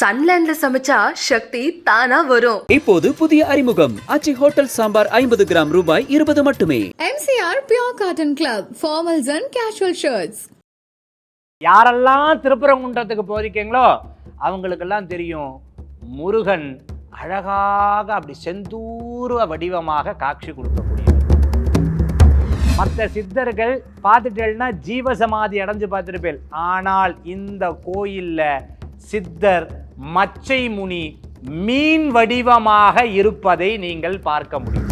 சன்லேண்ட்ல சமைச்சா சக்தி தானா வரும். இப்போது புதிய அறிமுகம். ஆச்சி ஹோட்டல் சாம்பார் ஐம்பது கிராம் ரூபாய் இருபது மட்டுமே. MCR Pure Cotton Club, formals and casual shirts. யாரெல்லாம் திருப்பரங்குன்றத்துக்கு போயிருக்கீங்களோ அவங்களுக்கெல்லாம் தெரியும் முருகன் அழகாக அப்படி செந்தூர்வ வடிவமாக காட்சி கொடுக்கக்கூடியவர். மற்ற சித்தர்கள் பார்த்துட்டேன்னா ஜீவசமாதி அடைஞ்சு பார்த்துருப்பேன் ஆனால் இந்த கோயில்ல சித்தர் மச்சை முனி மீன் வடிவமாக இருப்பதை நீங்கள் பார்க்க முடியும்.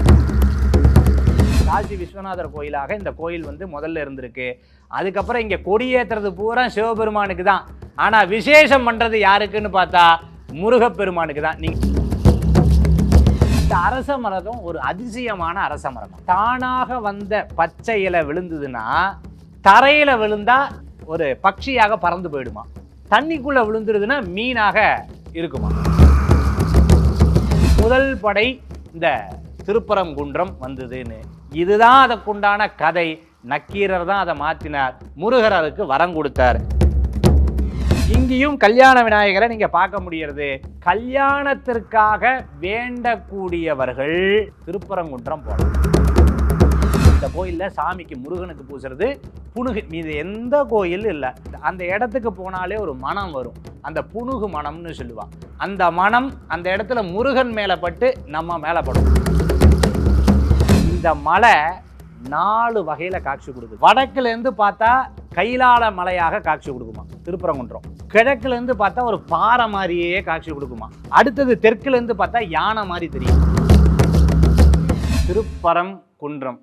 காசி விஸ்வநாதர் கோயிலாக இந்த கோயில் வந்து முதல்ல இருந்திருக்கு. அதுக்கப்புறம் இங்கே கொடியேற்றுறது பூரா சிவபெருமானுக்கு தான். ஆனால் விசேஷம் பண்ணுறது யாருக்குன்னு பார்த்தா முருகப்பெருமானுக்கு தான். நீ இந்த அரச மரதம் ஒரு அதிசயமான அரச மரதம். தானாக வந்த பச்சை இலை விழுந்ததுன்னா தரையில் விழுந்தா ஒரு பட்சியாக பறந்து போயிடுமா? தண்ணிக்குள்ள விழுந்துருதுன்னா மீனாக இருக்குமா? முதல் படை இந்த திருப்பரங்குன்றம் வந்ததுன்னு. இதுதான் அதற்குண்டான கதை. நக்கீரர் தான் அதை மாற்றினார் முருகர் அதுக்கு வரம் கொடுத்தார். இங்கேயும் கல்யாண விநாயகரை நீங்கள் பார்க்க முடியறது. கல்யாணத்திற்காக வேண்டக்கூடியவர்கள் திருப்பரங்குன்றம் போனோம் கோயிலில் சாமிக்கு முருகனுக்கு பூசுறது புணுகு மீது எந்த கோயில் இல்லை. அந்த இடத்துக்கு போனாலே ஒரு மனம் வரும். அந்த புணுகு மனம்னு சொல்லுவான் அந்த மனம் அந்த இடத்துல முருகன் மேலே பட்டு நம்ம மேலே படும். இந்த மலை நாலு வகையில் காட்சி கொடுக்குது. வடக்குலேருந்து பார்த்தா கைலால மலையாக காட்சி கொடுக்குமா? திருப்பரங்குன்றம். கிழக்குலேருந்து பார்த்தா ஒரு பாறை மாதிரியே காட்சி கொடுக்குமா? அடுத்தது தெற்குலேருந்து பார்த்தா யானை மாதிரி தெரியும். திருப்பரம் குன்றம்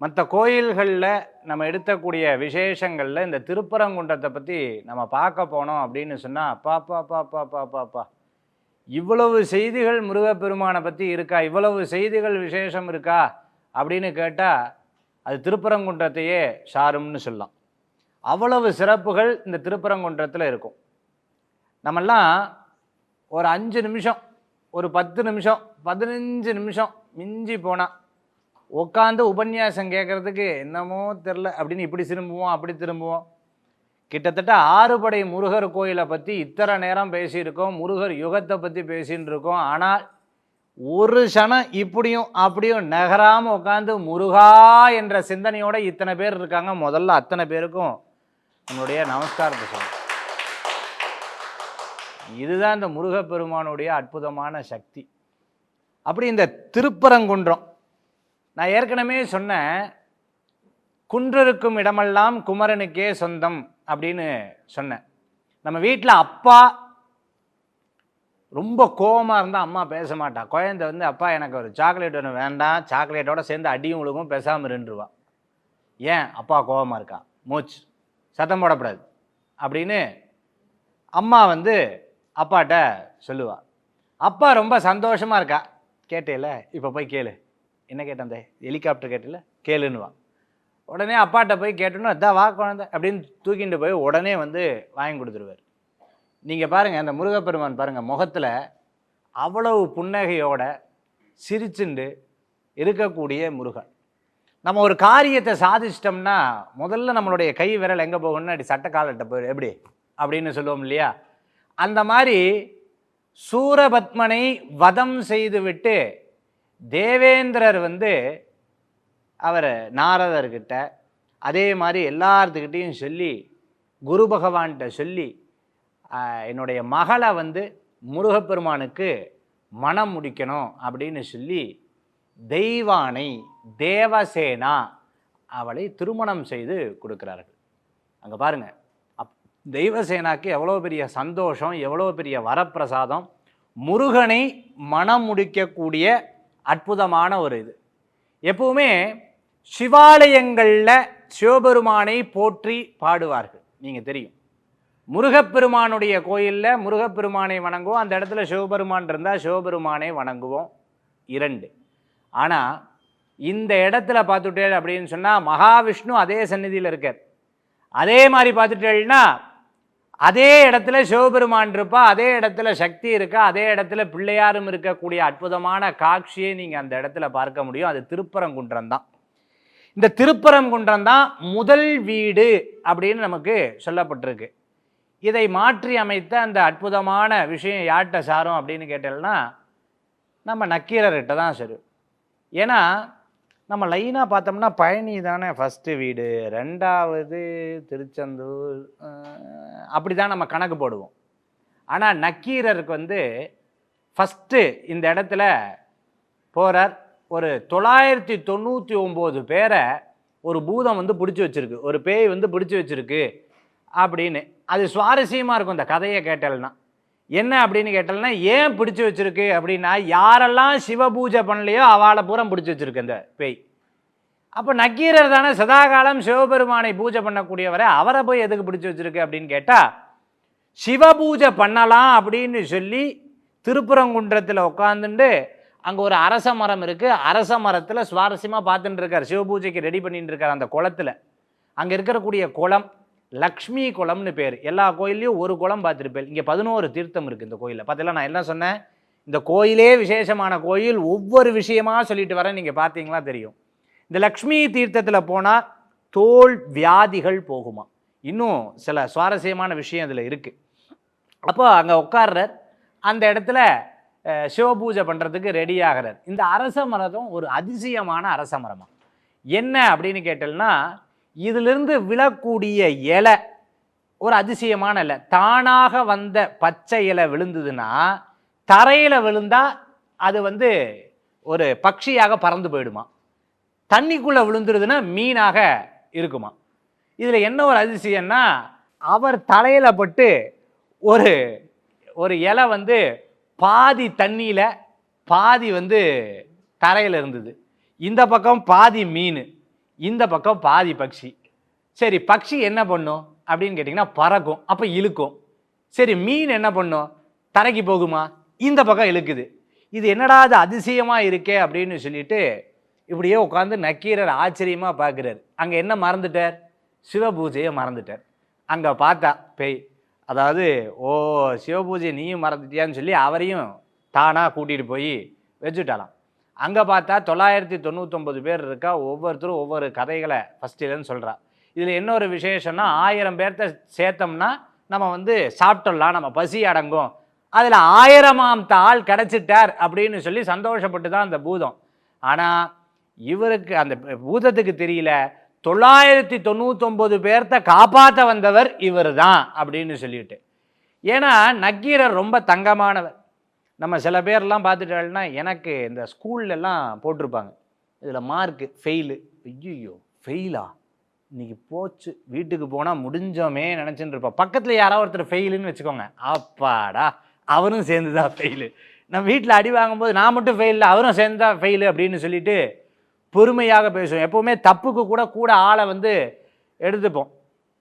மற்ற கோயில்களில் நம்ம எடுத்தக்கூடிய விசேஷங்களில் இந்த திருப்பரங்குன்றத்தை பற்றி நம்ம பார்க்க போனோம் அப்படின்னு சொன்னால் பாப்பா பாப்பா பா பா இவ்வளவு செய்திகள் முருகப்பெருமானை பற்றி இருக்கா? இவ்வளவு செய்திகள் விசேஷம் இருக்கா? அப்படின்னு கேட்டால் அது திருப்பரங்குன்றத்தையே சாரும்னு சொல்லலாம். அவ்வளவு சிறப்புகள் இந்த திருப்பரங்குன்றத்தில் இருக்கும். நம்மெல்லாம் ஒரு அஞ்சு நிமிஷம் ஒரு பத்து நிமிஷம் பதினஞ்சு நிமிஷம் மிஞ்சி போனால் உட்காந்து உபன்யாசம் கேட்குறதுக்கு என்னமோ தெரில. அப்படின்னு இப்படி திரும்புவோம் அப்படி திரும்புவோம். கிட்டத்தட்ட ஆறுபடை முருகர் கோயிலை பற்றி இத்தனை நேரம் பேசியிருக்கோம். முருகர் யுகத்தை பற்றி பேசின்னு இருக்கோம் ஆனால் ஒரு சனம் இப்படியும் அப்படியும் நகராமல் உட்காந்து முருகா என்ற சிந்தனையோட இத்தனை பேர் இருக்காங்க. முதல்ல அத்தனை பேருக்கும் நம்மளுடைய நமஸ்காரத்தை சொல்லுங்கள் இதுதான் இந்த முருகப்பெருமானுடைய அற்புதமான சக்தி. அப்படி இந்த திருப்பரங்குன்றம் நான் ஏற்கனவே சொன்னேன் குன்றிருக்கும் இடமெல்லாம் குமரனுக்கே சொந்தம் அப்படின்னு சொன்னேன். நம்ம வீட்டில் அப்பா ரொம்ப கோவமாக இருந்தால் அம்மா பேச மாட்டா. குழந்தை வந்து அப்பா எனக்கு ஒரு சாக்லேட் ஒன்று வேண்டாம். சாக்லேட்டோட சேர்ந்து அடியும் உழுகும் பேசாமல் இருந்துருவா ஏன்? அப்பா கோவமாக இருக்கா? மூச்சு. சத்தம் போடக்கூடாது. அப்படின்னு அம்மா வந்து அப்பாட்ட சொல்லுவாள் அப்பா ரொம்ப சந்தோஷமாக இருக்கா? கேட்டேல இப்போ போய் கேளு. என்ன கேட்டேன் அந்த ஹெலிகாப்டர் கேட்டில் கேளுன்னுவான். உடனே அப்பாட்ட போய் கேட்டோன்னா இதா வா குழந்தை அப்படின்னு தூக்கிட்டு போய் உடனே வந்து வாங்கி கொடுத்துருவார். நீங்கள் பாருங்கள் அந்த முருகப்பெருமான் பாருங்கள் முகத்தில் அவ்வளவு புன்னகையோட சிரிச்சுண்டு இருக்கக்கூடிய முருகன். நம்ம ஒரு காரியத்தை சாதிச்சிட்டோம்னா முதல்ல நம்மளுடைய கை விரல் எங்கே போகணும்னா அப்படி சட்டக்காலட்ட போய் எப்படி? அப்படின்னு சொல்லுவோம் இல்லையா? அந்த மாதிரி சூரபத்மனை வதம் செய்துவிட்டு தேவேந்திரர் வந்து அவர் நாரதர்கிட்ட அதே மாதிரி எல்லாத்துக்கிட்டேயும் சொல்லி குரு பகவான்கிட்ட சொல்லி என்னுடைய மகளை வந்து முருகப்பெருமானுக்கு மனம் முடிக்கணும் அப்படின்னு சொல்லி தெய்வானை தேவசேனா அவளை திருமணம் செய்து கொடுக்கிறார்கள். அங்கே பாருங்க. அப் தெய்வசேனாக்கு எவ்வளோ பெரிய சந்தோஷம் எவ்வளோ பெரிய வரப்பிரசாதம் முருகனை மனம் முடிக்கக்கூடிய அற்புதமான ஒரு இது. எப்பவுமே சிவாலயங்களில் சிவபெருமானை போற்றி பாடுவார்கள். நீங்கள் தெரியும். முருகப்பெருமானுடைய கோயிலில் முருகப்பெருமானை வணங்குவோம். அந்த இடத்துல சிவபெருமான் இருந்தால் சிவபெருமானை வணங்குவோம். இரண்டு. ஆனால் இந்த இடத்துல பார்த்துட்டேன் அப்படின்னு சொன்னால் மகாவிஷ்ணு அதே சந்நிதியில் இருக்கார். அதே மாதிரி பார்த்துட்டேன்னா அதே இடத்துல சிவபெருமான் இருப்பா அதே இடத்துல சக்தி இருக்கா அதே இடத்துல பிள்ளையாரும் இருக்கக்கூடிய அற்புதமான காட்சியை நீங்கள் அந்த இடத்துல பார்க்க முடியும். அது திருப்பரங்குன்றம் தான். இந்த திருப்பரங்குன்றம் தான் முதல் வீடு அப்படின்னு நமக்கு சொல்லப்பட்டிருக்கு. இதை மாற்றி அமைத்த அந்த அற்புதமான விஷயம் யார்கிட்ட சாரும் அப்படின்னு கேட்டேன்னா நம்ம நக்கீரர்கிட்ட தான் சரி. ஏன்னா நம்ம லைனாக பார்த்தோம்னா பழனி தானே ஃபஸ்ட்டு வீடு. ரெண்டாவது திருச்செந்தூர் அப்படி தான் நம்ம கணக்கு போடுவோம். ஆனால் நக்கீரருக்கு வந்து ஃபஸ்ட்டு இந்த இடத்துல போகிறார் ஒரு தொள்ளாயிரத்தி தொண்ணூற்றி ஒம்பது பேரை ஒரு பூதம் வந்து பிடிச்சி வச்சிருக்கு. ஒரு பேய் வந்து பிடிச்சி வச்சிருக்கு அப்படின்னு. அது சுவாரஸ்யமாக இருக்கும் இந்த கதையை கேட்டல்னா. என்ன அப்படின்னு கேட்டால்னா ஏன் பிடிச்சி வச்சிருக்கு அப்படின்னா யாரெல்லாம் சிவ பூஜை பண்ணலையோ அவளை பூரம் பிடிச்சி வச்சிருக்கு அந்த பேய். அப்போ நக்கீரர் தானே சதாகாலம் சிவபெருமானை பூஜை பண்ணக்கூடியவரை அவரை போய் எதுக்கு பிடிச்சி வச்சிருக்கு அப்படின்னு கேட்டால் சிவ பூஜை பண்ணலாம் அப்படின்னு சொல்லி திருப்புறங்குன்றத்தில் உட்காந்துட்டு அங்கே ஒரு அரச மரம் இருக்குது அரச மரத்தில் சுவாரஸ்யமாக பார்த்துட்டு இருக்கார். சிவபூஜைக்கு ரெடி பண்ணிட்டு இருக்கார் அந்த குளத்தில். அங்கே இருக்கக்கூடிய குளம் லக்ஷ்மி குளம்னு பேர். எல்லா கோயில்லையும் ஒரு குளம் பார்த்துருப்பேன். இங்கே பதினோரு தீர்த்தம் இருக்குது இந்த கோயிலில். பார்த்தீங்களா நான் என்ன சொன்னேன்? இந்த கோயிலே விசேஷமான கோயில் ஒவ்வொரு விஷயமாக சொல்லிட்டு வரேன். நீங்கள் பார்த்தீங்களா தெரியும். இந்த லக்ஷ்மி தீர்த்தத்தில் போனால் தோல் வியாதிகள் போகுமா? இன்னும் சில சுவாரஸ்யமான விஷயம் அதில் இருக்குது அப்போ அங்கே உட்கார்றார். அந்த இடத்துல சிவபூஜை பண்ணுறதுக்கு ரெடி ஆகிறார். இந்த அரச மரம் ஒரு அதிசயமான அரச மரமாக என்ன அப்படின்னு கேட்டேன்னா இதிலிருந்து விழக்கூடிய இலை ஒரு அதிசயமான இலை. தானாக வந்த பச்சை இலை விழுந்ததுன்னா தரையில் விழுந்தா அது வந்து ஒரு பட்சியாக பறந்து போயிடுமா? தண்ணிக்குள்ளே விழுந்துருதுன்னா மீனாக இருக்குமா? இதில் என்ன ஒரு அதிசயம்னா அவர் தலையில் பட்டு ஒரு ஒரு இலை வந்து பாதி தண்ணியில் பாதி வந்து தரையில் இருந்தது. இந்த பக்கம் பாதி மீன். இந்த பக்கம் பாதி பக்ஷி. சரி பக்ஷி என்ன பண்ணும்? அப்படின்னு கேட்டிங்கன்னா பறக்கும். அப்போ இழுக்கும். சரி மீன் என்ன பண்ணும்? தரைக்கு போகுமா? இந்த பக்கம் இழுக்குது. இது என்னடா அது அதிசயமாக இருக்கே அப்படின்னு சொல்லிட்டு இப்படியே உட்காந்து நக்கீரர் ஆச்சரியமாக பார்க்குறாரு. அங்கே என்ன மறந்துட்டார்? சிவபூஜையை மறந்துட்டார். அங்கே பார்த்தா பேய் அதாவது ஓ சிவபூஜை நீயும் மறந்துட்டியான்னு சொல்லி அவரையும் தானாக கூட்டிகிட்டு போய் வச்சுட்டாலாம் அங்கே பார்த்தா தொள்ளாயிரத்தி தொண்ணூத்தொம்பது பேர் இருக்கா? ஒவ்வொருத்தரும் ஒவ்வொரு கதைகளை ஃபஸ்ட்டிலன்னு சொல்கிறா இதில் என்ன ஒரு விசேஷம்னா ஆயிரம் பேர்த்த சேர்த்தோம்னா நம்ம வந்து சாப்பிட்டுடலாம் நம்ம பசி அடங்கும். அதில் ஆயிரமாம் தாள் கிடச்சிட்டார் அப்படின்னு சொல்லி சந்தோஷப்பட்டு தான் அந்த பூதம். ஆனால் இவருக்கு அந்த பூதத்துக்கு தெரியல. தொள்ளாயிரத்தி தொண்ணூத்தொம்பது பேர்த்த காப்பாற்ற வந்தவர் இவர் தான் அப்படின்னு சொல்லிட்டு. ஏன்னா நக்கீரர் ரொம்ப தங்கமானவர். நம்ம சில பேர்லாம் பார்த்துட்டாள்னா எனக்கு இந்த ஸ்கூல்லலாம் போட்டிருப்பாங்க. இதில் மார்க்கு ஃபெயிலு ஐயோ ஃபெயிலா இன்றைக்கி போச்சு. வீட்டுக்கு போனால் முடிஞ்சோமே நினச்சின்னு இருப்போம் பக்கத்தில் யாராவது ஒருத்தர் ஃபெயிலுன்னு வச்சுக்கோங்க. அப்பாடா அவரும் சேர்ந்து தான் ஃபெயிலு நம்ம வீட்டில் அடி வாங்கும்போது நான் மட்டும் ஃபெயில் அவரும் சேர்ந்து தான் ஃபெயிலு அப்படின்னு சொல்லிட்டு பொறுமையாக பேசுவோம். எப்போவுமே தப்புக்கு கூட கூட ஆளை வந்து எடுத்துப்போம்.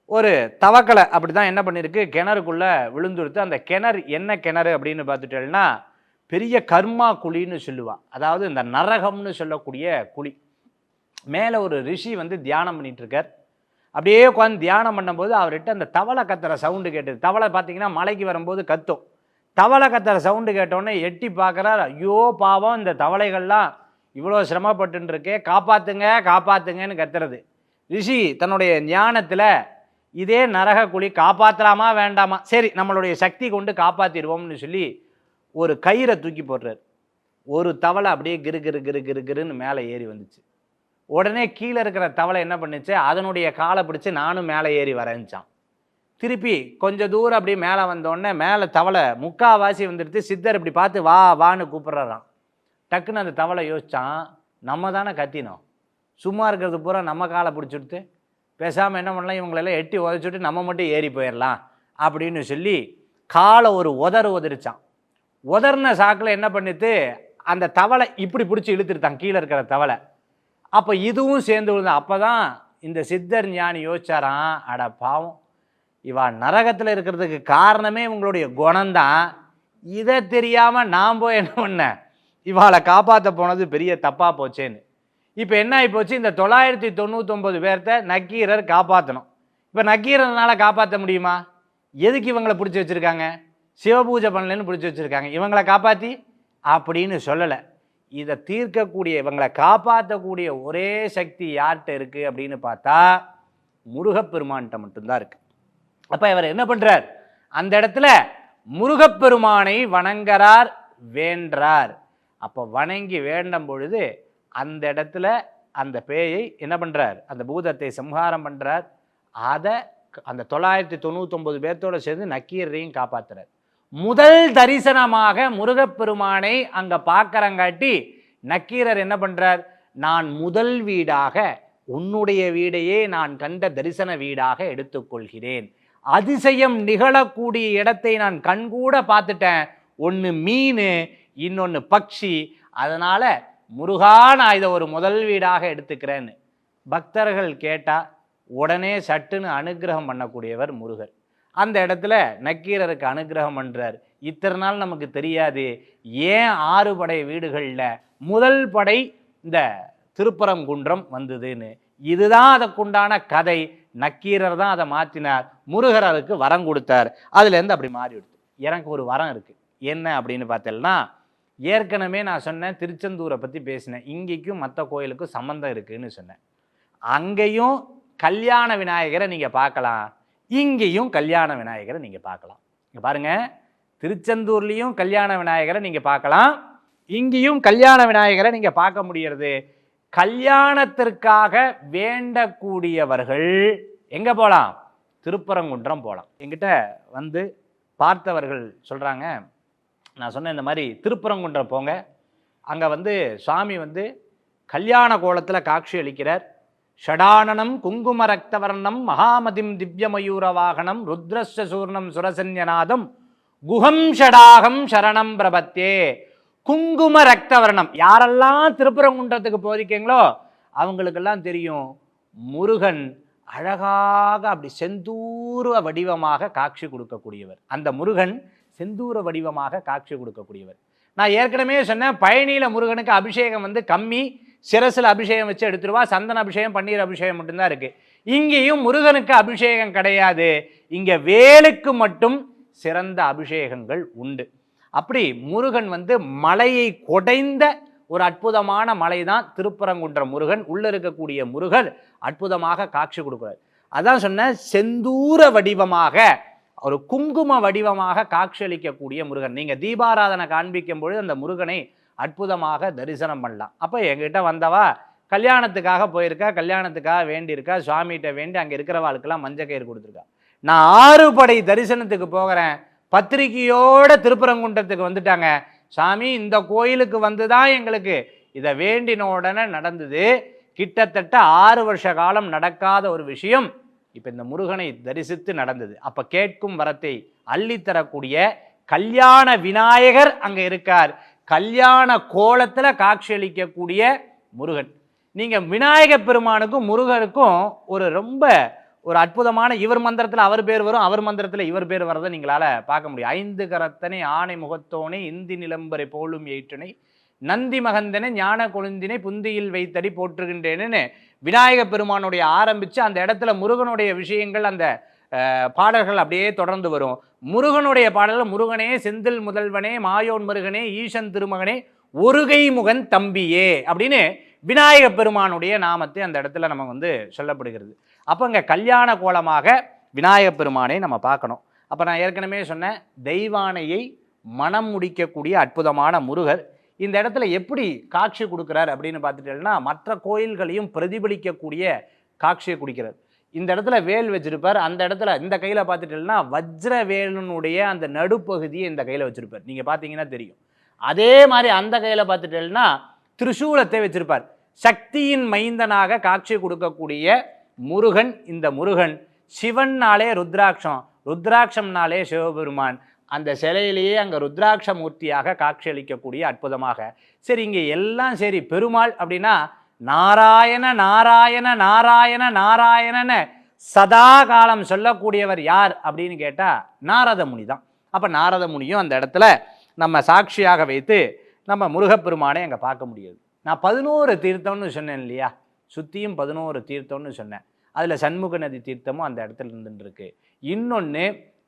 ஒரு தவக்கலை அப்படி தான் என்ன பண்ணியிருக்கு? கிணறுக்குள்ளே விழுந்துருத்து அந்த கிணறு என்ன கிணறு அப்படின்னு பார்த்துட்டேன்னா பெரிய கர்மா குழின்னு சொல்லுவான். அதாவது இந்த நரகம்னு சொல்லக்கூடிய குழி. மேலே ஒரு ரிஷி வந்து தியானம் பண்ணிகிட்ருக்கார் அப்படியே உட்காந்து தியானம் பண்ணும்போது அவர்கிட்ட அந்த தவளை கத்துற சவுண்டு கேட்டது. தவளை பார்த்தீங்கன்னா மலைக்கு வரும்போது கத்தும். தவளை கத்துற சவுண்டு கேட்டோடனே எட்டி பார்க்குறார். ஐயோ பாவம் இந்த தவளைகள்லாம் இவ்வளோ சிரமப்பட்டுருக்கே காப்பாற்றுங்க காப்பாற்றுங்கன்னு கத்துறது. ரிஷி தன்னுடைய ஞானத்தில் இதே நரக குழி காப்பாற்றலாமா வேண்டாமா? சரி நம்மளுடைய சக்தி கொண்டு காப்பாற்றிடுவோம்னு சொல்லி ஒரு கயிறை தூக்கி போடுறார். ஒரு தவளை அப்படியே கிரு கிரு கிரு கிரு கிருன்னு மேலே ஏறி வந்துச்சு. உடனே கீழே இருக்கிற தவளை என்ன பண்ணுச்சு? அதனுடைய காலை பிடிச்சி நானும் மேலே ஏறி வரைஞ்சான் திருப்பி கொஞ்சம் தூரம் அப்படியே மேலே வந்தோடனே மேலே தவளை முக்காவாசி வந்துடுத்து சித்தர் இப்படி பார்த்து வா வான்னு கூப்பிட்றாராம். டக்குன்னு அந்த தவளை யோசிச்சான் நம்ம தானே கத்தினோம். சும்மா இருக்கிறது பூரா நம்ம காலை பிடிச்சிடுத்து பேசாமல் என்ன பண்ணலாம்? இவங்களெல்லாம் எட்டி உதச்சிட்டு நம்ம மட்டும் ஏறி போயிடலாம் அப்படின்னு சொல்லி காலை ஒரு உதறு உதறிச்சான். உதறின சாக்கில் என்ன பண்ணிட்டு அந்த தவளை இப்படி பிடிச்சி இழுத்துருத்தான் கீழே இருக்கிற தவளை. அப்போ இதுவும் சேர்ந்து விழுந்தான் அப்போ தான் இந்த சித்தர் ஞானி யோசிச்சாராம் அட பாவம் இவா நரகத்தில் இருக்கிறதுக்கு காரணமே இவங்களுடைய குணம்தான். இதை தெரியாமல் நான் போய் என்ன பண்ணேன்? இவாளை காப்பாற்ற போனது பெரிய தப்பாக போச்சேன்னு. இப்போ என்ன ஆகிப்போச்சு போச்சு? இந்த தொள்ளாயிரத்தி தொண்ணூத்தொம்பது பேர்த்த நக்கீரர் காப்பாற்றணும் இப்போ நக்கீரர்னால் காப்பாற்ற முடியுமா? எதுக்கு இவங்களை பிடிச்சி வச்சுருக்காங்க? சிவபூஜை பண்ணலன்னு பிடிச்சி வச்சுருக்காங்க. இவங்களை காப்பாற்றி அப்படின்னு சொல்லலை. இதை தீர்க்கக்கூடிய இவங்களை காப்பாற்றக்கூடிய ஒரே சக்தி யார்கிட்ட இருக்குது அப்படின்னு பார்த்தா முருகப்பெருமான்கிட்ட மட்டும்தான் இருக்குது அப்போ இவர் என்ன பண்ணுறார் அந்த இடத்துல முருகப்பெருமானை வணங்குறார் வேண்டார் அப்போ வணங்கி வேண்டும் பொழுது அந்த இடத்துல அந்த பேயை என்ன பண்ணுறார் அந்த பூதத்தை சம்ஹாரம் பண்ணுறார் அதை அந்த தொள்ளாயிரத்தி தொண்ணூத்தொம்பது பேர்த்தோடு சேர்ந்து நக்கீரரையும் காப்பாற்றுறார் முதல் தரிசனமாக முருகப்பெருமானை அங்கே பார்க்கறங்காட்டி நக்கீரர் என்ன பண்ணுறார் நான் முதல் வீடாக உன்னுடைய வீடையே நான் கண்ட தரிசன வீடாக எடுத்துக்கொள்கிறேன். அதிசயம் நிகழக்கூடிய இடத்தை நான் கண்கூட பார்த்துட்டேன். ஒன்று மீன் இன்னொன்று பக்ஷி. அதனால் முருகா நான் இதை ஒரு முதல் வீடாக எடுத்துக்கிறேன்னு பக்தர்கள் கேட்டால் உடனே சட்டுன்னு அனுக்கிரகம் பண்ணக்கூடியவர் முருகர். அந்த இடத்துல நக்கீரருக்கு அனுக்கிரகம் பண்ணுறார் இத்தனை நாள் நமக்கு தெரியாது. ஏன் ஆறு படை வீடுகளில் முதல் படை இந்த திருப்பரங்குன்றம் வந்ததுன்னு. இதுதான் அதற்குண்டான கதை. நக்கீரர் தான் அதை மாற்றினார் முருகர் அதுக்கு வரம் கொடுத்தார். அதுலேருந்து அப்படி மாறி எடுத்து எனக்கு ஒரு வரம் இருக்குது என்ன அப்படின்னு பார்த்தேன்னா ஏற்கனவே நான் சொன்னேன் திருச்செந்தூரை பற்றி பேசினேன். இங்கேக்கும் மற்ற கோயிலுக்கும் சம்மந்தம் இருக்குதுன்னு சொன்னேன். அங்கேயும் கல்யாண விநாயகரை நீங்கள் பார்க்கலாம். இங்கேயும் கல்யாண விநாயகரை நீங்கள் பார்க்கலாம். இங்கே பாருங்கள் திருச்செந்தூர்லேயும் கல்யாண விநாயகரை நீங்கள் பார்க்கலாம். இங்கேயும் கல்யாண விநாயகரை நீங்கள் பார்க்க முடியறது. கல்யாணத்திற்காக வேண்டக்கூடியவர்கள் எங்கே போகலாம் திருப்பரங்குன்றம் போகலாம் எங்கிட்ட வந்து பார்த்தவர்கள் சொல்கிறாங்க நான் சொன்னேன் இந்த மாதிரி திருப்பரங்குன்றம் போங்க அங்கே வந்து சுவாமி வந்து கல்யாண கோலத்தில் காட்சி அளிக்கிறார். ஷடானனம் குங்கும ரக்தவர்ணம் மகாமதிம் திவ்யமயூர வாகனம் ருத்ரஸ்ய சூர்ணம் சுரசன்யநாதம் குஹம் ஷடாகம் சரணம் பிரபத்தே குங்கும ரக்தவர்ணம் யாரெல்லாம் திருப்பரங்குன்றத்துக்கு போதிக்கீங்களோ அவங்களுக்கெல்லாம் தெரியும் முருகன் அழகாக அப்படி செந்தூர்வ வடிவமாக காட்சி கொடுக்கக்கூடியவர். அந்த முருகன் செந்தூர வடிவமாக காட்சி கொடுக்கக்கூடியவர். நான் ஏற்கனவே சொன்னேன் பயணியில் முருகனுக்கு அபிஷேகம் வந்து கம்மி சிரசில் அபிஷேகம் வச்சு எடுத்துருவா சந்தன அபிஷேகம் பன்னீர் அபிஷேகம் மட்டும்தான் இருக்குது இங்கேயும் முருகனுக்கு அபிஷேகம் கிடையாது. இங்கே வேலுக்கு மட்டும் சிறந்த அபிஷேகங்கள் உண்டு. அப்படி முருகன் வந்து மலையை கொடைந்த ஒரு அற்புதமான மலை தான் திருப்பரங்குன்ற முருகன். உள்ளே இருக்கக்கூடிய முருகன் அற்புதமாக காட்சி கொடுக்குறார். அதான் சொன்ன செந்தூர வடிவமாக ஒரு குங்கும வடிவமாக காட்சியளிக்கக்கூடிய முருகன். நீங்கள் தீபாராதனை காண்பிக்கும் பொழுது அந்த முருகனை அற்புதமாக தரிசனம் பண்ணலாம். அப்போ எங்கிட்ட வந்தவா கல்யாணத்துக்காக போயிருக்கா கல்யாணத்துக்காக வேண்டியிருக்கா சுவாமிகிட்ட வேண்டி அங்கே இருக்கிறவாளுக்கெல்லாம் மஞ்சள் கயிறு கொடுத்துருக்கா. நான் ஆறு படை தரிசனத்துக்கு போகிறேன். பத்திரிகையோட திருப்பரங்குன்றத்துக்கு வந்துட்டாங்க. சாமி இந்த கோயிலுக்கு வந்து தான் எங்களுக்கு இதை வேண்டின உடனே நடந்தது. கிட்டத்தட்ட ஆறு வருஷ காலம் நடக்காத ஒரு விஷயம். இப்போ இந்த முருகனை தரிசித்து நடந்தது. அப்போ கேட்கும் வரத்தை அள்ளித்தரக்கூடிய கல்யாண விநாயகர் அங்கே இருக்கார். கல்யாண கோலத்தில் காட்சியளிக்கக்கூடிய முருகன். நீங்கள் விநாயக பெருமானுக்கும் முருகனுக்கும் ஒரு ரொம்ப ஒரு அற்புதமான இவர் மந்திரத்தில் அவர் பேர் வரும் அவர் மந்திரத்தில் இவர் பேர் வரதை நீங்களால் பார்க்க முடியும். ஐந்து கரத்தனை ஆணை முகத்தோனை இந்தி நிலம்பரை போலும் ஏற்றனை நந்தி மகந்தனை ஞான கொழுந்தினை புந்தியில் வைத்தடி போற்றுகின்றேன்னு விநாயக பெருமானுடைய ஆரம்பித்து அந்த இடத்துல முருகனுடைய விஷயங்கள் அந்த பாடல்கள் அப்படியே தொடர்ந்து வரும். முருகனுடைய பாடல்கள் முருகனே செந்தில் முதல்வனே மாயோன் முருகனே ஈசன் திருமகனே ஒருகை முகன் தம்பியே அப்படின்னு விநாயக பெருமானுடைய நாமத்தை அந்த இடத்துல நம்ம வந்து சொல்லப்படுகிறது. அப்போ இங்கே கல்யாண கோலமாக விநாயக பெருமானை நம்ம பார்க்கணும். அப்போ நான் ஏற்கனவே சொன்னேன் தெய்வானையை மனம் முடிக்கக்கூடிய அற்புதமான முருகர் இந்த இடத்துல எப்படி காட்சி கொடுக்குறார் அப்படின்னு பார்த்துட்டேன்னா மற்ற கோயில்களையும் பிரதிபலிக்கக்கூடிய காட்சியை கொடுக்கிறார். இந்த இடத்துல வேல் வச்சிருப்பார். அந்த இடத்துல இந்த கையில் பார்த்துட்டேன்னா வஜ்ர வேலனுடைய அந்த நடுப்பகுதியை இந்த கையில் வச்சிருப்பார். நீங்கள் பார்த்தீங்கன்னா தெரியும். அதே மாதிரி அந்த கையில் பார்த்துட்டேன்னா திரிசூலத்தை வச்சிருப்பார். சக்தியின் மைந்தனாக காட்சி கொடுக்கக்கூடிய முருகன் இந்த முருகன் சிவன்னாலே ருத்ராட்சம். ருத்ராட்சம்னாலே சிவபெருமான். அந்த சிலையிலேயே அங்கே ருத்ராட்ச மூர்த்தியாக காட்சியளிக்கக்கூடிய அற்புதமாக. சரி இங்கே எல்லாம் சரி பெருமாள் அப்படின்னா நாராயண நாராயண நாராயண நாராயணன்னு சதா காலம் சொல்லக்கூடியவர் யார் அப்படின்னு கேட்டால் நாரத முனி தான். அப்போ நாரத முனியும் அந்த இடத்துல நம்ம சாட்சியாக வைத்து நம்ம முருகப்பெருமானை அங்கே பார்க்க முடியுது. நான் பதினோரு தீர்த்தம்னு சொன்னேன் இல்லையா? சுற்றியும் பதினோரு தீர்த்தம்னு சொன்னேன். அதில் சண்முக நதி தீர்த்தமும் அந்த இடத்துல இருந்துட்டு இருக்கு இன்னொன்று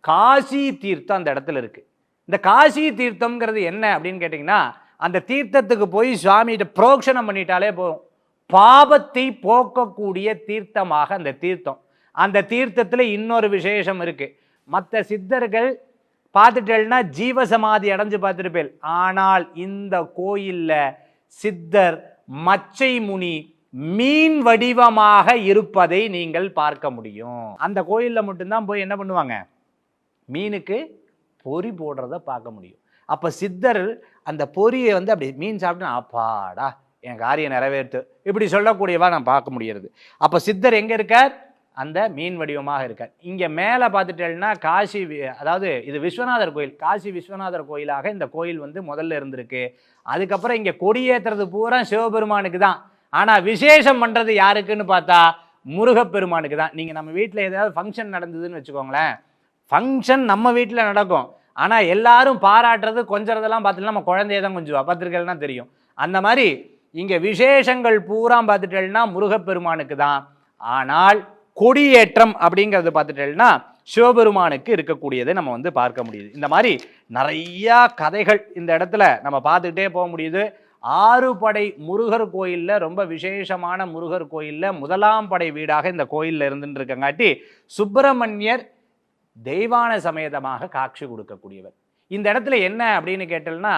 காசி தீர்த்தம் அந்த இடத்துல இருக்குது இந்த காசி தீர்த்தம்ங்கிறது என்ன அப்படின்னு கேட்டிங்கன்னா அந்த தீர்த்தத்துக்கு போய் சுவாமிகிட்ட புரோக்ஷனம் பண்ணிட்டாலே போதும். பாபத்தை போக்கக்கூடிய தீர்த்தமாக அந்த தீர்த்தம். அந்த தீர்த்தத்தில் இன்னொரு விசேஷம் இருக்குது மற்ற சித்தர்கள் பார்த்துட்டேன்னா ஜீவசமாதி அடைஞ்சு பார்த்துருப்பேன் ஆனால் இந்த கோயிலில் சித்தர் மச்சை முனி மீன் வடிவமாக இருப்பதை நீங்கள் பார்க்க முடியும். அந்த கோயிலில் மட்டும்தான் போய் என்ன பண்ணுவாங்க? மீனுக்கு பொறி போடுறத பார்க்க முடியும். அப்போ சித்தர் அந்த பொரியை வந்து அப்படி மீன் சாப்பிட்டு அப்பாடா என் காரியம் நிறைவேற்று. இப்படி சொல்லக்கூடியவா நான் பார்க்க முடியறது அப்போ சித்தர் எங்கே இருக்கார்? அந்த மீன் வடிவமாக இருக்கார். இங்கே மேலே பார்த்துட்டேன்னா காசி அதாவது இது விஸ்வநாதர் கோயில். காசி விஸ்வநாதர் கோயிலாக இந்த கோயில் வந்து முதல்ல இருந்திருக்கு. அதுக்கப்புறம் இங்கே கொடியேற்றுறது பூரா சிவபெருமானுக்கு தான். ஆனால் விசேஷம் பண்ணுறது யாருக்குன்னு பார்த்தா முருகப்பெருமானுக்கு தான். நீங்கள் நம்ம வீட்டில் ஏதாவது ஃபங்க்ஷன் நடந்ததுன்னு வச்சுக்கோங்களேன். ஃபங்க்ஷன் நம்ம வீட்டில் நடக்கும். ஆனால் எல்லாரும் பாராட்டுறது கொஞ்சதெல்லாம் பார்த்துட்டு நம்ம குழந்தைய தான் கொஞ்சம் பார்த்துருக்கேன்னா தெரியும். அந்த மாதிரி இங்கே விசேஷங்கள் பூரா பார்த்துட்டேன்னா முருகப்பெருமானுக்கு தான். ஆனால் கொடியேற்றம் அப்படிங்கிறது பார்த்துட்டேன்னா சிவபெருமானுக்கு இருக்கக்கூடியதை நம்ம வந்து பார்க்க முடியுது. இந்த மாதிரி நிறையா கதைகள் இந்த இடத்துல நம்ம பார்த்துக்கிட்டே போக முடியுது. ஆறு படை முருகர் கோயிலில் ரொம்ப விசேஷமான முருகர் கோயிலில் முதலாம் படை வீடாக இந்த கோயிலில் இருந்துட்டு இருக்கங்காட்டி சுப்பிரமணியர் தெய்வான சமேதமாக காட்சி கொடுக்கக்கூடியவர். இந்த இடத்துல என்ன அப்படின்னு கேட்டோம்னா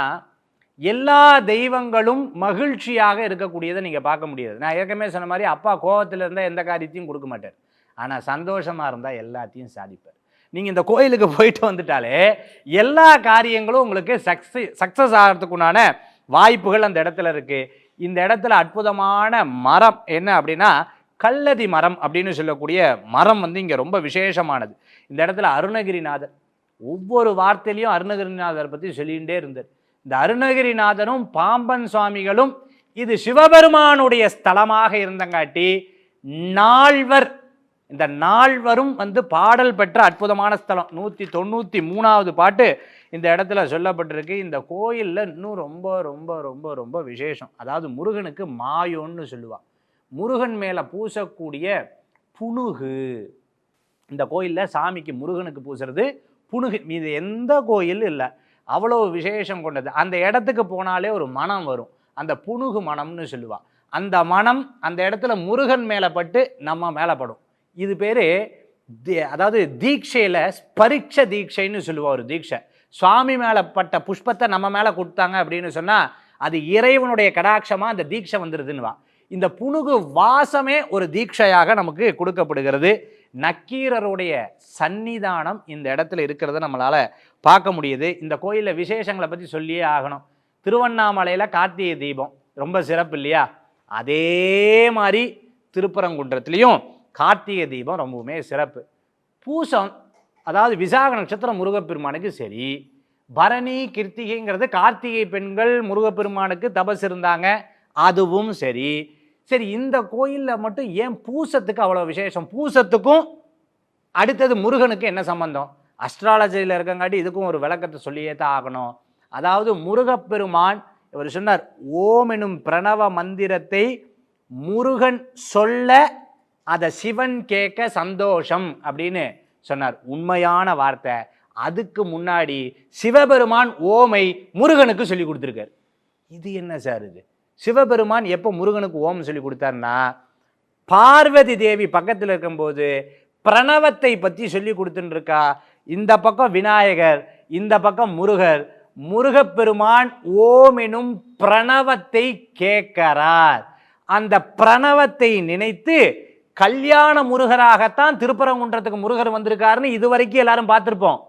எல்லா தெய்வங்களும் மகிழ்ச்சியாக இருக்கக்கூடியதை நீங்கள் பார்க்க முடியாது. நான் ஏற்கனவே சொன்ன மாதிரி அப்பா கோபத்தில் இருந்தால் எந்த காரியத்தையும் கொடுக்க மாட்டார். ஆனால் சந்தோஷமாக இருந்தால் எல்லாத்தையும் சாதிப்பார். நீங்கள் இந்த கோயிலுக்கு போயிட்டு வந்துட்டாலே எல்லா காரியங்களும் உங்களுக்கு சக்ஸஸ் சக்ஸஸ் ஆகிறதுக்குண்டான வாய்ப்புகள் அந்த இடத்துல இருக்குது இந்த இடத்துல அற்புதமான மரம் என்ன அப்படின்னா கல்லதி மரம் அப்படின்னு சொல்லக்கூடிய மரம் வந்து இங்கே ரொம்ப விசேஷமானது. இந்த இடத்துல அருணகிரிநாதர் ஒவ்வொரு வார்த்தையிலையும் அருணகிரிநாதர் பற்றி சொல்லிகிட்டே இருந்தார். இந்த அருணகிரிநாதரும் பாம்பன் சுவாமிகளும் இது சிவபெருமானுடைய ஸ்தலமாக இருந்தங்காட்டி நால்வர் இந்த நால்வரும் வந்து பாடல் பெற்ற அற்புதமான ஸ்தலம். நூற்றி தொண்ணூற்றி மூணாவது பாட்டு இந்த இடத்துல சொல்லப்பட்டிருக்கு. இந்த கோயிலில் இன்னும் ரொம்ப ரொம்ப ரொம்ப ரொம்ப விசேஷம். அதாவது முருகனுக்கு மாயோன்னு சொல்லுவாள் முருகன் மேலே பூசக்கூடிய புணுகு இந்த கோயிலில் சாமிக்கு முருகனுக்கு பூசுறது புணுகு மீது எந்த கோயில் இல்லை. அவ்வளோ விசேஷம் கொண்டது. அந்த இடத்துக்கு போனாலே ஒரு மனம் வரும். அந்த புணுகு மனம்னு சொல்லுவாள் அந்த மனம் அந்த இடத்துல முருகன் மேலே பட்டு நம்ம மேலே படும். இது பேர் அதாவது தீட்சையில் பரீட்ச தீட்சைன்னு சொல்லுவா ஒரு தீட்சை. சுவாமி மேலே பட்ட புஷ்பத்தை நம்ம மேலே கொடுத்தாங்க அப்படின்னு சொன்னால் அது இறைவனுடைய கடாட்சமாக அந்த தீட்சை வந்துடுதுன்னுவா இந்த புனுகு வாசமே ஒரு தீட்சையாக நமக்கு கொடுக்கப்படுகிறது. நக்கீரருடைய சன்னிதானம் இந்த இடத்துல இருக்கிறத நம்மளால் பார்க்க முடியுது. இந்த கோயிலில் விசேஷங்களை பற்றி சொல்லியே ஆகணும். திருவண்ணாமலையில் கார்த்திகை தீபம் ரொம்ப சிறப்பு இல்லையா? அதே மாதிரி திருப்பரங்குன்றத்துலேயும் கார்த்திகை தீபம் ரொம்பவுமே சிறப்பு. பூசம் அதாவது விசாக நட்சத்திரம் முருகப்பெருமானுக்கு சரி பரணி கிருத்திகைங்கிறது கார்த்திகை பெண்கள் முருகப்பெருமானுக்கு தபஸ் இருந்தாங்க. அதுவும் சரி. சரி இந்த கோயிலில் மட்டும் ஏன் பூசத்துக்கு அவ்வளோ விசேஷம்? பூசத்துக்கும் அடுத்தது முருகனுக்கு என்ன சம்பந்தம்? அஸ்ட்ராலஜியில் இருக்கங்காட்டி இதுக்கும் ஒரு விளக்கத்தை சொல்லியே தான் ஆகணும். அதாவது முருகப்பெருமான் இவர் சொன்னார் ஓம் எனும் பிரணவ மந்திரத்தை முருகன் சொல்ல அதை சிவன் கேட்க சந்தோஷம் அப்படின்னு சொன்னார். உண்மையான வார்த்தை. அதுக்கு முன்னாடி சிவபெருமான் ஓமை முருகனுக்கு சொல்லி கொடுத்துருக்கார். இது என்ன சார் இது? சிவபெருமான் எப்போ முருகனுக்கு ஓம் சொல்லி கொடுத்தாருன்னா பார்வதி தேவி பக்கத்தில் இருக்கும்போது பிரணவத்தை பற்றி சொல்லி கொடுத்துட்டுருக்கா இந்த பக்கம் விநாயகர் இந்த பக்கம் முருகர். முருகப்பெருமான் ஓம் எனும் பிரணவத்தை கேட்கிறார். அந்த பிரணவத்தை நினைத்து கல்யாண முருகராகத்தான் திருப்பரங்குன்றத்துக்கு முருகர் வந்திருக்காருன்னு இதுவரைக்கும் எல்லாரும் பார்த்துருப்போம்.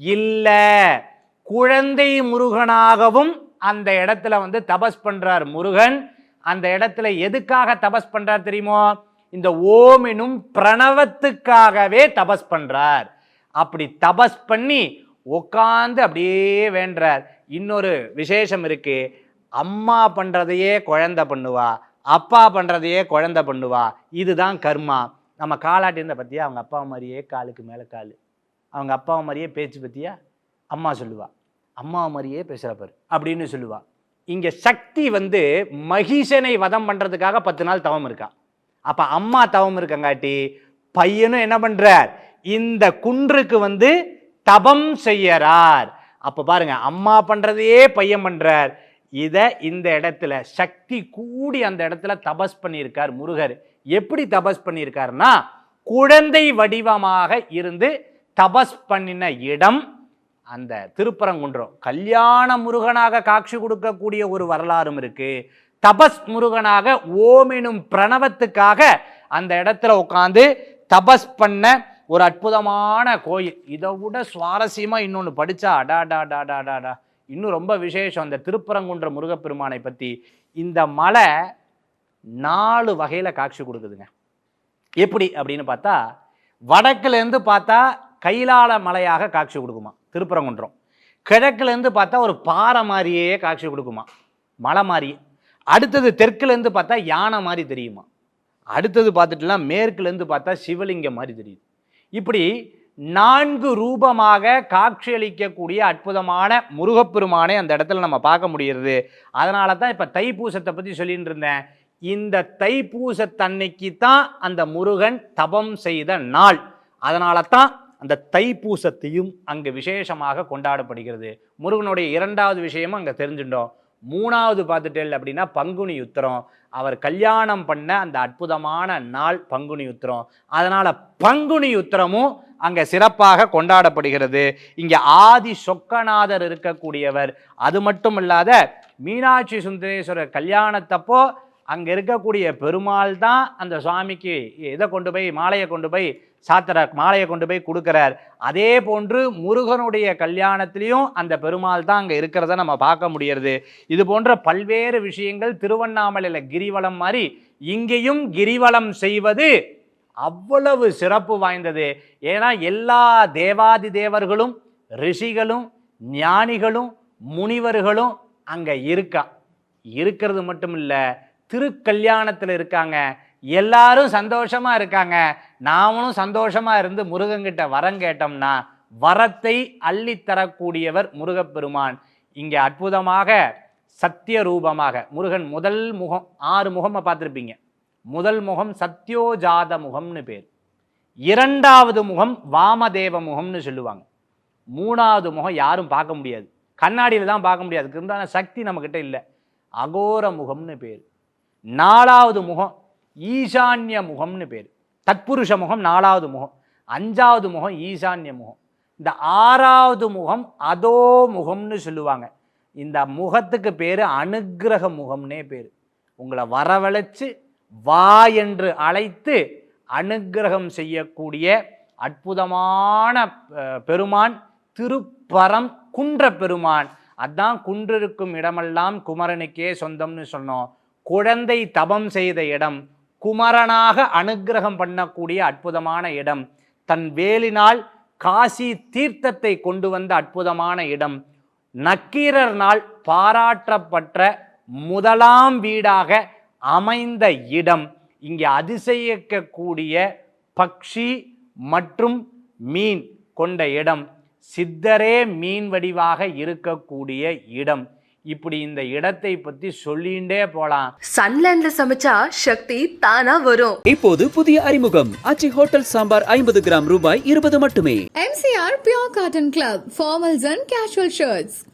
இல்லை குழந்தை முருகனாகவும் அந்த இடத்துல வந்து தபஸ் பண்றார் முருகன். அந்த இடத்துல எதுக்காக தபஸ் பண்றார் தெரியுமோ? இந்த ஓமினும் பிரணவத்துக்காகவே தபஸ் பண்றார். அப்படி தபஸ் பண்ணி உட்காந்து அப்படியே வேண்டுறார். இன்னொரு விசேஷம் இருக்கு. அம்மா பண்ணுறதையே குழந்தை பண்ணுவா. அப்பா பண்ணுறதையே குழந்தை பண்ணுவா. இதுதான் கர்மா. நம்ம காலாட்டி இருந்த அவங்க அப்பா மாதிரியே காலுக்கு மேலே கால். அவங்க அப்பா மாதிரியே பேச்சு பற்றியா அம்மா சொல்லுவாள் அம்மா மாதிரியே பேசுகிறப்பார் அப்படின்னு சொல்லுவாள் இங்கே சக்தி வந்து மகிஷனை வதம் பண்ணுறதுக்காக பத்து நாள் தவம் இருக்கா. அப்போ அம்மா தவம் இருக்கங்காட்டி பையனும் என்ன பண்ணுறார் இந்த குன்றுக்கு வந்து தபம் செய்யறார். அப்போ பாருங்க அம்மா பண்ணுறதையே பையன் பண்ணுறார் இதை இந்த இடத்துல சக்தி கூடி அந்த இடத்துல தபஸ் பண்ணியிருக்கார் முருகர். எப்படி தபஸ் பண்ணியிருக்காருன்னா குழந்தை வடிவமாக இருந்து தபஸ் பண்ணின இடம் அந்த திருப்பரங்குன்றம். கல்யாண முருகனாக காட்சி கொடுக்கக்கூடிய ஒரு வரலாறும் இருக்குது தபஸ் முருகனாக ஓமினும் பிரணவத்துக்காக அந்த இடத்துல உட்காந்து தபஸ் பண்ண ஒரு அற்புதமான கோயில். இதை விட சுவாரஸ்யமாக இன்னொன்று படித்தா அடா டா டா டா டா டா இன்னும் ரொம்ப விசேஷம். அந்த திருப்பரங்குன்ற முருகப்பெருமானை பற்றி இந்த மலை நாலு வகையில் காட்சி கொடுக்குதுங்க. எப்படி அப்படின்னு பார்த்தா வடக்குலேருந்து பார்த்தா கைலால மலையாக காட்சி கொடுக்குமா. திருப்பரங்குன்றம். கிழக்குலேருந்து பார்த்தா ஒரு பாறை மாதிரியே காட்சி கொடுக்குமா? மலை மாதிரியே. அடுத்தது தெற்குலேருந்து பார்த்தா யானை மாதிரி தெரியுமா? அடுத்தது பார்த்துட்டுலாம் மேற்குலேருந்து பார்த்தா சிவலிங்கம் மாதிரி தெரியுது. இப்படி நான்கு ரூபமாக காட்சியளிக்கக்கூடிய அற்புதமான முருகப்பெருமானை அந்த இடத்துல நம்ம பார்க்க முடிகிறது. அதனால தான் இப்போ தைப்பூசத்தை பற்றி சொல்லிட்டு இருந்தேன். இந்த தைப்பூசத்தன்னைக்கு தான் அந்த முருகன் தபம் செய்த நாள். அதனால தான் அந்த தைப்பூசத்தையும் அங்கு விசேஷமாக கொண்டாடப்படுகிறது. முருகனுடைய இரண்டாவது விஷயமும் அங்கே தெரிஞ்சுட்டோம். மூணாவது பார்த்துட்டேன் அப்படின்னா பங்குனி உத்திரம். அவர் கல்யாணம் பண்ண அந்த அற்புதமான நாள் பங்குனி உத்திரம். அதனால் பங்குனி உத்திரமும் அங்கே சிறப்பாக கொண்டாடப்படுகிறது. இங்கே ஆதி சொக்கநாதர் இருக்கக்கூடியவர். அது மட்டும் இல்லாத மீனாட்சி சுந்தரேஸ்வரர் கல்யாணத்தப்போ அங்கே இருக்கக்கூடிய பெருமாள் தான் அந்த சுவாமிக்கு இதை கொண்டு போய் மாலையை கொண்டு போய் சாத்திர மாலையை கொண்டு போய் கொடுக்குறார். அதே போன்று முருகனுடைய கல்யாணத்திலையும் அந்த பெருமாள் தான் அங்கே இருக்கிறத நம்ம பார்க்க முடியறது. இது போன்ற பல்வேறு விஷயங்கள் திருவண்ணாமலையில் கிரிவலம் மாதிரி இங்கேயும் கிரிவலம் செய்வது அவ்வளவு சிறப்பு வாய்ந்தது. ஏன்னா எல்லா தேவாதி தேவர்களும் ரிஷிகளும் ஞானிகளும் முனிவர்களும் அங்கே இருக்கா. இருக்கிறது மட்டும் இல்லை திருக்கல்யாணத்தில் இருக்காங்க. எல்லாரும் சந்தோஷமா இருக்காங்க. நாமளும் சந்தோஷமா இருந்து முருகன்கிட்ட வரம் கேட்டோம்னா வரத்தை அள்ளித் தரக்கூடியவர் முருகப்பெருமான். இங்கே அற்புதமாக சத்திய ரூபமாக முருகன் முதல் முகம் ஆறு முகமாக பார்த்துருப்பீங்க. முதல் முகம் சத்யோஜாத முகம்னு பேர். இரண்டாவது முகம் வாமதேவ முகம்னு சொல்லுவாங்க. மூணாவது முகம் யாரும் பார்க்க முடியாது. கண்ணாடியில் தான் பார்க்க முடியாது. அதுக்கு சக்தி நம்மக்கிட்ட இல்லை. அகோர முகம்னு பேர். நாலாவது முகம் ஈசான்ய முகம்னு பேர். தத்புருஷ முகம் நாலாவது முகம் அஞ்சாவது முகம் ஈசான்ய முகம். இந்த ஆறாவது முகம் அதோ முகம்னு சொல்லுவாங்க. இந்த முகத்துக்கு பேர் அனுக்கிரக முகம்னே பேர். உங்களை வரவழைச்சு வா என்று அழைத்து அனுக்கிரகம் செய்யக்கூடிய அற்புதமான பெருமான் திருப்பரம் குன்ற பெருமான். அதான் குன்றிருக்கும் இடமெல்லாம் குமரனுக்கே சொந்தம்னு சொன்னோம். குழந்தை தபம் செய்த இடம் குமரனாக அனுக்கிரகம் பண்ணக்கூடிய அற்புதமான இடம் தன் வேலினால் காசி தீர்த்தத்தை கொண்டு வந்த அற்புதமான இடம் நக்கீரர்னால் பாராட்டப்பட்ட முதலாம் வீடாக அமைந்த இடம். இங்கே அதிசயிக்கக்கூடிய பக்ஷி மற்றும் மீன் கொண்ட இடம் சித்தரே மீன் வடிவாக இருக்கக்கூடிய இடம். இப்படி இந்த இடத்தை பற்றி சொல்லிகிட்டே போகலாம் சன்லேண்ட்ல சமைச்சா சக்தி தானா வரும். இப்போது புதிய அறிமுகம். ஆச்சி ஹோட்டல் சாம்பார் ஐம்பது கிராம் ரூபாய் இருபது மட்டுமே. MCR Pure Cotton Club, formals and casual shirts.